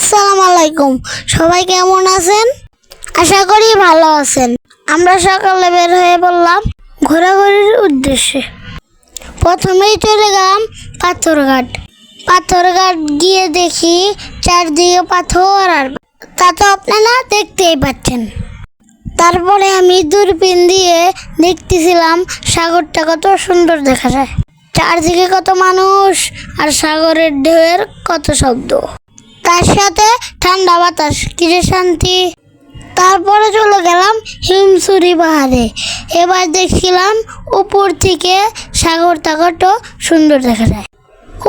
আসসালামু আলাইকুম। সবাই কেমন আছেন? আশা করি ভালো আছেন। আমরা সকালে বের হয়ে পড়লাম ঘোরাঘুরির উদ্দেশ্যে। প্রথমেই চলে গেলাম পাথরঘাট। পাথরঘাট গিয়ে দেখি চারদিকে পাথর আর তা তো আপনারা দেখতেই পাচ্ছেন। তারপরে আমি দূরবীন দিয়ে দেখতেছিলাম সাগরটা কত সুন্দর দেখা যায়। চারদিকে কত মানুষ আর সাগরের ঢেউয়ের কত শব্দ। তার সাথে ঠান্ডা বাতাস, কিরে শান্তি? তারপরে চলে গেলাম হিমসুরি পাহাড়ে। এবার দেখছিলাম উপর থেকে সাগর কত সুন্দর দেখা যায়।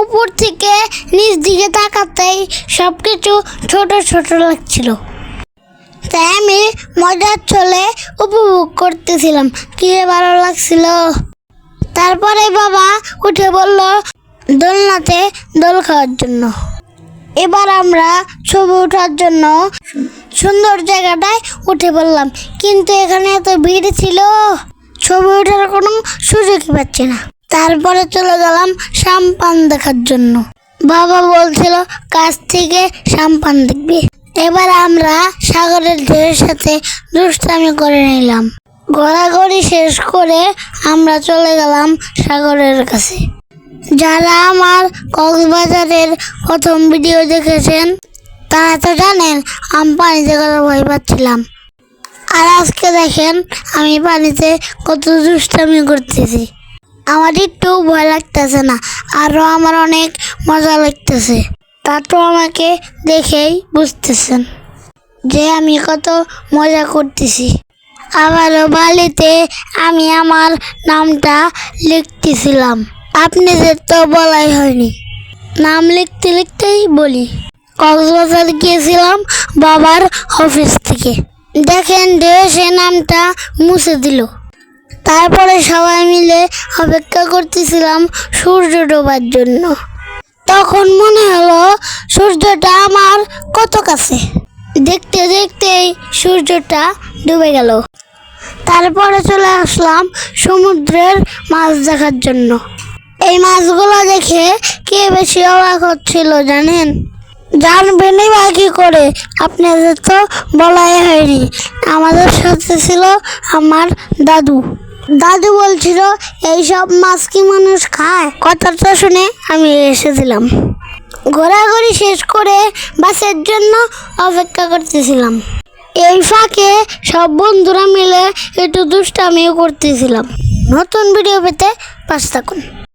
উপর থেকে নিচ দিকে তাকাতেই সব কিছু ছোট ছোট লাগছিল। তাই আমি মজার চলে উপভোগ করতেছিলাম। কি ভালো লাগছিল। তারপরে বাবা উঠে বলল, দোলনাতে দোল খাওয়ার জন্য। এবার আমরা ছবি ওঠার জন্য সুন্দর জায়গাটায় উঠে পড়লাম। কিন্তু এখানে এত ভিড় ছিল, ছবি ওঠার কোনো সুযোগই পাচ্ছি না। তারপরে চলে গেলাম সাম্পান দেখার জন্য। বাবা বলছিল, কাছ থেকে সাম্পান দেখবি। এবার আমরা সাগরের ঢেউয়ের সাথে দুষ্টামি করে নিলাম। ঘোরাঘুরি শেষ করে আমরা চলে গেলাম সাগরের কাছে। যারা আমার কক্সবাজারের প্রথম ভিডিও দেখেছেন, তারা তো জানেন, আমি পানিতে কত ভয় পাচ্ছিলাম। আর আজকে দেখেন, আমি পানিতে কত দুষ্টামি করতেছি। আমার একটু ভয় লাগতেছে না আরও আমার অনেক মজা লাগতেছে। তা তো আমাকে দেখেই বুঝতেছেন যে আমি কত মজা করতেছি। আবারও বালিতে আমি আমার নামটা লিখতেছিলাম। আপনাদের তো বলাই হয়নি। নাম লিখতে লিখতেই বলি, কক্সবাজার গিয়েছিলাম বাবার অফিস থেকে। দেখেন ঢেউ সে নামটা মুছে দিল। তারপরে সবাই মিলে অপেক্ষা করতেছিলাম সূর্য ডোবার জন্য। তখন মনে হলো সূর্যটা আমার কত কাছে। দেখতে দেখতেই সূর্যটা ডুবে গেল। তারপরে চলে আসলাম সমুদ্রের মাছ দেখার জন্য। এই মাছগুলো দেখে কে বেশি অবাক হচ্ছিল জানেন? জানবেনই বা কি করে? আপনাদের তো বলাই হয়নি। আমাদের সাথে ছিল আমার দাদু। দাদু বলছিল, এইসব মাছ কি মানুষ খায়? কথাটা শুনে আমি এসেছিলাম ঘোরাঘুরি শেষ করে বাসের জন্য অপেক্ষা করতেছিলাম। এই ফাঁকে সব বন্ধুরা মিলে একটু দুষ্টামিও করতেছিলাম। নতুন ভিডিও পেতে পাশ থাকুন।